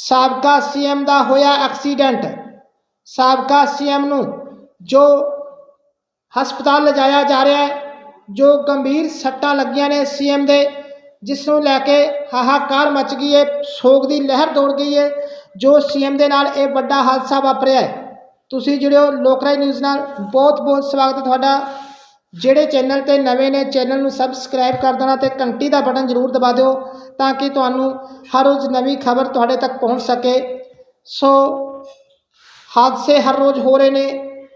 ਸਾਬਕਾ ਸੀਐਮ ਦਾ ਹੋਇਆ ਐਕਸੀਡੈਂਟ। ਸਾਬਕਾ ਸੀਐਮ ਨੂੰ ਜੋ ਹਸਪਤਾਲ ਲਿਜਾਇਆ ਜਾ ਰਿਹਾ ਹੈ, ਜੋ ਗੰਭੀਰ ਸੱਟਾਂ ਲੱਗੀਆਂ ਨੇ ਸੀਐਮ ਦੇ, ਜਿਸ ਨੂੰ ਲੈ ਕੇ ਹਾਹਾਕਾਰ ਮਚ ਗਈ ਹੈ, ਸੋਗ ਦੀ ਲਹਿਰ ਦੌੜ ਗਈ ਹੈ, ਜੋ ਸੀਐਮ ਦੇ ਨਾਲ ਇਹ ਵੱਡਾ ਹਾਦਸਾ ਵਾਪਰਿਆ ਹੈ। ਤੁਸੀਂ ਜੁੜਿਓ ਲੋਕਰਾਜ ਨਿਊਜ਼ ਨਾਲ। ਬਹੁਤ ਬਹੁਤ ਸਵਾਗਤ ਹੈ ਤੁਹਾਡਾ। ਜਿਹੜੇ ਚੈਨਲ ਤੇ ਨਵੇਂ ਨੇ, ਚੈਨਲ ਨੂੰ ਸਬਸਕ੍ਰਾਈਬ ਕਰ ਦੇਣਾ ਤੇ ਘੰਟੀ ਦਾ ਬਟਨ ਜ਼ਰੂਰ ਦਬਾ ਦਿਓ ਤਾਂ ਕਿ ਤੁਹਾਨੂੰ ਹਰ ਰੋਜ਼ ਨਵੀਂ ਖਬਰ ਤੁਹਾਡੇ ਤੱਕ ਪਹੁੰਚ ਸਕੇ। ਸੋ ਹਾਦਸੇ ਹਰ ਰੋਜ਼ ਹੋ ਰਹੇ ਨੇ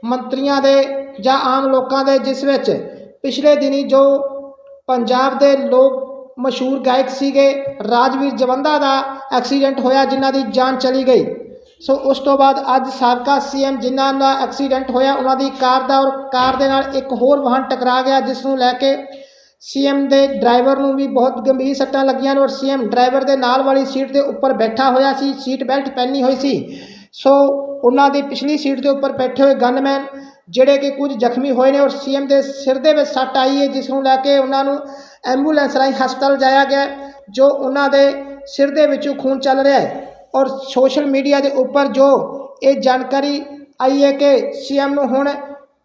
ਮੰਤਰੀਆਂ ਦੇ ਜਾਂ ਆਮ ਲੋਕਾਂ ਦੇ, ਜਿਸ ਵਿੱਚ ਪਿਛਲੇ ਦਿਨੀ ਜੋ ਪੰਜਾਬ ਦੇ ਲੋਕ ਮਸ਼ਹੂਰ ਗਾਇਕ ਸੀਗੇ ਰਾਜਵੀਰ ਜਵੰਦਾ ਦਾ ਐਕਸੀਡੈਂਟ ਹੋਇਆ, ਜਿਨ੍ਹਾਂ ਦੀ ਜਾਨ ਚਲੀ ਗਈ। ਸੋ ਉਸ ਤੋਂ ਬਾਅਦ ਅੱਜ ਸਾਬਕਾ ਸੀਐਮ ਜਿਨ੍ਹਾਂ ਦਾ ਐਕਸੀਡੈਂਟ ਹੋਇਆ, ਉਹਨਾਂ ਦੀ ਕਾਰ ਦਾ ਔਰ ਕਾਰ ਦੇ ਨਾਲ ਇੱਕ ਹੋਰ ਵਾਹਨ ਟਕਰਾ ਗਿਆ, ਜਿਸ ਨੂੰ ਲੈ ਕੇ ਸੀਐਮ ਦੇ ਡਰਾਈਵਰ ਨੂੰ ਵੀ ਬਹੁਤ ਗੰਭੀਰ ਸੱਟਾਂ ਲੱਗੀਆਂ ਨੇ ਔਰ ਸੀਐਮ ਡਰਾਈਵਰ ਦੇ ਨਾਲ ਵਾਲੀ ਸੀਟ ਦੇ ਉੱਪਰ ਬੈਠਾ ਹੋਇਆ ਸੀ, ਸੀਟ ਬੈਲਟ ਪਹਿਨੀ ਹੋਈ ਸੀ। ਸੋ ਉਹਨਾਂ ਦੀ ਪਿਛਲੀ ਸੀਟ ਦੇ ਉੱਪਰ ਬੈਠੇ ਹੋਏ ਗਨਮੈਨ, ਜਿਹੜੇ ਕਿ ਕੁਝ ਜ਼ਖਮੀ ਹੋਏ ਨੇ ਔਰ ਸੀਐਮ ਦੇ ਸਿਰ ਦੇ ਵਿੱਚ ਸੱਟ ਆਈ ਹੈ, ਜਿਸ ਨੂੰ ਲੈ ਕੇ ਉਹਨਾਂ ਨੂੰ ਐਂਬੂਲੈਂਸ ਰਾਹੀਂ ਹਸਪਤਾਲ ਜਾਇਆ ਗਿਆ, ਜੋ ਉਹਨਾਂ ਦੇ ਸਿਰ ਦੇ ਵਿੱਚੋਂ ਖੂਨ ਚੱਲ ਰਿਹਾ ਹੈ। ਔਰ ਸੋਸ਼ਲ ਮੀਡੀਆ ਦੇ ਉੱਪਰ ਜੋ ਇਹ ਜਾਣਕਾਰੀ ਆਈ ਹੈ ਕਿ ਸੀਐਮ ਨੂੰ ਹੁਣ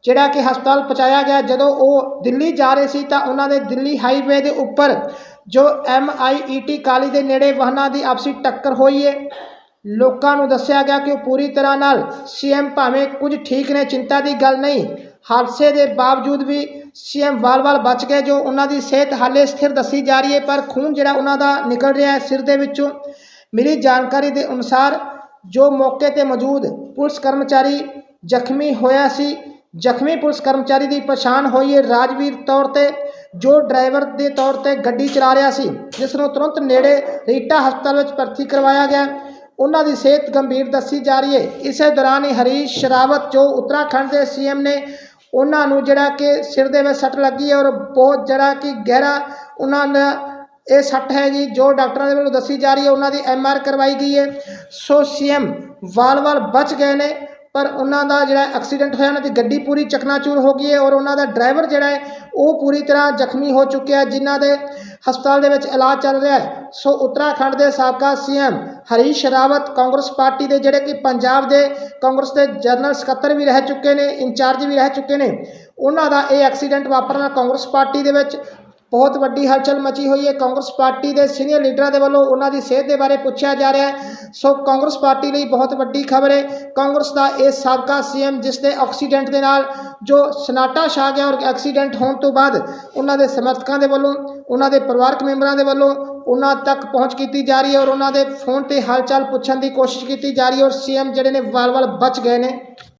ਜਿਹੜਾ ਕਿ ਹਸਪਤਾਲ ਪਹੁੰਚਾਇਆ ਗਿਆ, ਜਦੋਂ ਉਹ ਦਿੱਲੀ ਜਾ ਰਹੇ ਸੀ ਤਾਂ ਉਹਨਾਂ ਦੇ ਦਿੱਲੀ ਹਾਈਵੇ ਦੇ ਉੱਪਰ ਜੋ ਐਮਆਈਈਟੀ ਕਾਲੀ ਦੇ ਨੇੜੇ ਵਾਹਨਾਂ ਦੀ ਆਪਸੀ ਟੱਕਰ ਹੋਈ ਹੈ। ਲੋਕਾਂ ਨੂੰ ਦੱਸਿਆ ਗਿਆ ਕਿ ਉਹ ਪੂਰੀ ਤਰ੍ਹਾਂ ਨਾਲ ਸੀਐਮ ਭਾਵੇਂ ਕੁਝ ਠੀਕ ਨੇ, ਚਿੰਤਾ ਦੀ ਗੱਲ ਨਹੀਂ, ਹਾਦਸੇ ਦੇ ਬਾਵਜੂਦ ਵੀ ਸੀਐਮ ਵਾਲ-ਵਾਲ ਬਚ ਗਏ, ਜੋ ਉਹਨਾਂ ਦੀ ਸਿਹਤ ਹਾਲੇ ਸਥਿਰ ਦੱਸੀ ਜਾ ਰਹੀ ਹੈ, ਪਰ ਖੂਨ ਜਿਹੜਾ ਉਹਨਾਂ ਦਾ ਨਿਕਲ ਰਿਹਾ ਹੈ ਸਿਰ ਦੇ ਵਿੱਚੋਂ ਮਿਲੀ ਜਾਣਕਾਰੀ ਦੇ ਅਨੁਸਾਰ ਜੋ ਮੌਕੇ ਤੇ ਮੌਜੂਦ ਪੁਲਿਸ ਕਰਮਚਾਰੀ ਜ਼ਖਮੀ ਹੋਇਆ ਸੀ, ਜ਼ਖਮੀ ਪੁਲਿਸ ਕਰਮਚਾਰੀ ਦੀ ਪਛਾਣ ਹੋਈ ਹੈ। ਰਾਜਵੀਰ ਤੌਰ ਤੇ ਜੋ ਡਰਾਈਵਰ ਦੇ ਤੌਰ ਤੇ ਗੱਡੀ ਚਲਾ ਰਿਹਾ ਸੀ, ਜਿਸ ਨੂੰ ਤੁਰੰਤ ਨੇੜੇ ਰੀਟਾ ਹਸਪਤਾਲ ਵਿੱਚ ਭਰਤੀ ਕਰਵਾਇਆ ਗਿਆ। ਉਹਨਾਂ ਦੀ ਸਿਹਤ ਗੰਭੀਰ ਦੱਸੀ ਜਾ ਰਹੀ ਹੈ। ਇਸੇ ਦੌਰਾਨ ਹੀ ਹਰੀਸ਼ ਸ਼ਰਾਵਤ, ਜੋ ਉੱਤਰਾਖੰਡ ਦੇ ਸੀਐਮ ਨੇ, ਉਹਨਾਂ ਨੂੰ ਜਿਹੜਾ ਕਿ ਸਿਰ ਦੇ ਵਿੱਚ ਸੱਟ ਲੱਗੀ ਹੈ ਔਰ ਬਹੁਤ ਜਿਹੜਾ ਕਿ ਗਹਿਰਾ ਉਹਨਾਂ ਦਾ ਇਹ ਸੱਟ ਹੈਗੀ ਜੋ ਡਾਕਟਰਾਂ ਦੇ ਵੱਲੋਂ ਦੱਸੀ ਜਾ ਰਹੀ ਹੈ, ਉਹਨਾਂ ਦੀ ਐਮਆਰ ਕਰਵਾਈ ਗਈ ਹੈ। ਸੋ ਸੀਐਮ ਵਾਲ-ਵਾਲ ਬਚ ਗਏ ਨੇ, ਪਰ ਉਹਨਾਂ ਦਾ ਜਿਹੜਾ ਐਕਸੀਡੈਂਟ ਹੋਇਆ, ਉਹਨਾਂ ਦੀ ਗੱਡੀ ਪੂਰੀ ਚਕਨਾਚੂਰ ਹੋ ਗਈ ਹੈ ਔਰ ਉਹਨਾਂ ਦਾ ਡਰਾਈਵਰ ਜਿਹੜਾ ਹੈ, ਉਹ ਪੂਰੀ ਤਰ੍ਹਾਂ ਜ਼ਖਮੀ ਹੋ ਚੁੱਕਿਆ ਹੈ, ਜਿਨ੍ਹਾਂ ਦੇ ਹਸਪਤਾਲ ਦੇ ਵਿੱਚ ਇਲਾਜ ਚੱਲ ਰਿਹਾ ਹੈ। ਸੋ ਉੱਤਰਾਖੰਡ ਦੇ ਸਾਬਕਾ ਸੀਐਮ ਹਰੀਸ਼ ਰਾਵਤ ਕਾਂਗਰਸ ਪਾਰਟੀ ਦੇ, ਜਿਹੜੇ ਕਿ ਪੰਜਾਬ ਦੇ ਕਾਂਗਰਸ ਦੇ ਜਨਰਲ ਸਕੱਤਰ ਵੀ ਰਹਿ ਚੁੱਕੇ ਨੇ, ਇੰਚਾਰਜ ਵੀ ਰਹਿ ਚੁੱਕੇ ਨੇ, ਉਹਨਾਂ ਦਾ ਇਹ ਐਕਸੀਡੈਂਟ ਵਾਪਰਨਾ ਕਾਂਗਰਸ ਪਾਰਟੀ ਦੇ ਵਿੱਚ ਬਹੁਤ ਵੱਡੀ ਹਲਚਲ ਮਚੀ ਹੋਈ ਹੈ। ਕਾਂਗਰਸ ਪਾਰਟੀ ਦੇ ਸੀਨੀਅਰ ਲੀਡਰਾਂ ਦੇ ਵੱਲੋਂ ਉਹਨਾਂ ਦੀ ਸਿਹਤ ਦੇ ਬਾਰੇ ਪੁੱਛਿਆ ਜਾ ਰਿਹਾ ਹੈ। ਸੋ ਕਾਂਗਰਸ ਪਾਰਟੀ ਲਈ ਬਹੁਤ ਵੱਡੀ ਖਬਰ ਹੈ। ਕਾਂਗਰਸ ਦਾ ਇਹ ਸਾਬਕਾ ਸੀਐਮ ਜਿਸ ਦੇ ਐਕਸੀਡੈਂਟ ਦੇ ਨਾਲ ਜੋ ਸਨਾਟਾ ਛਾ ਗਿਆ ਔਰ ਐਕਸੀਡੈਂਟ ਹੋਣ ਤੋਂ ਬਾਅਦ ਉਹਨਾਂ ਦੇ ਸਮਰਥਕਾਂ ਦੇ ਵੱਲੋਂ, ਉਹਨਾਂ ਦੇ ਪਰਿਵਾਰਕ ਮੈਂਬਰਾਂ ਦੇ ਵੱਲੋਂ ਉਹਨਾਂ ਤੱਕ ਪਹੁੰਚ ਕੀਤੀ ਜਾ ਰਹੀ ਹੈ ਔਰ ਉਹਨਾਂ ਦੇ ਫੋਨ ਤੇ ਹਾਲਚਾਲ ਪੁੱਛਣ ਦੀ ਕੋਸ਼ਿਸ਼ ਕੀਤੀ ਜਾ ਰਹੀ ਹੈ ਔਰ ਸੀਐਮ ਜਿਹੜੇ ਨੇ ਵਾਲ-ਵਾਲ ਬਚ ਗਏ ਨੇ।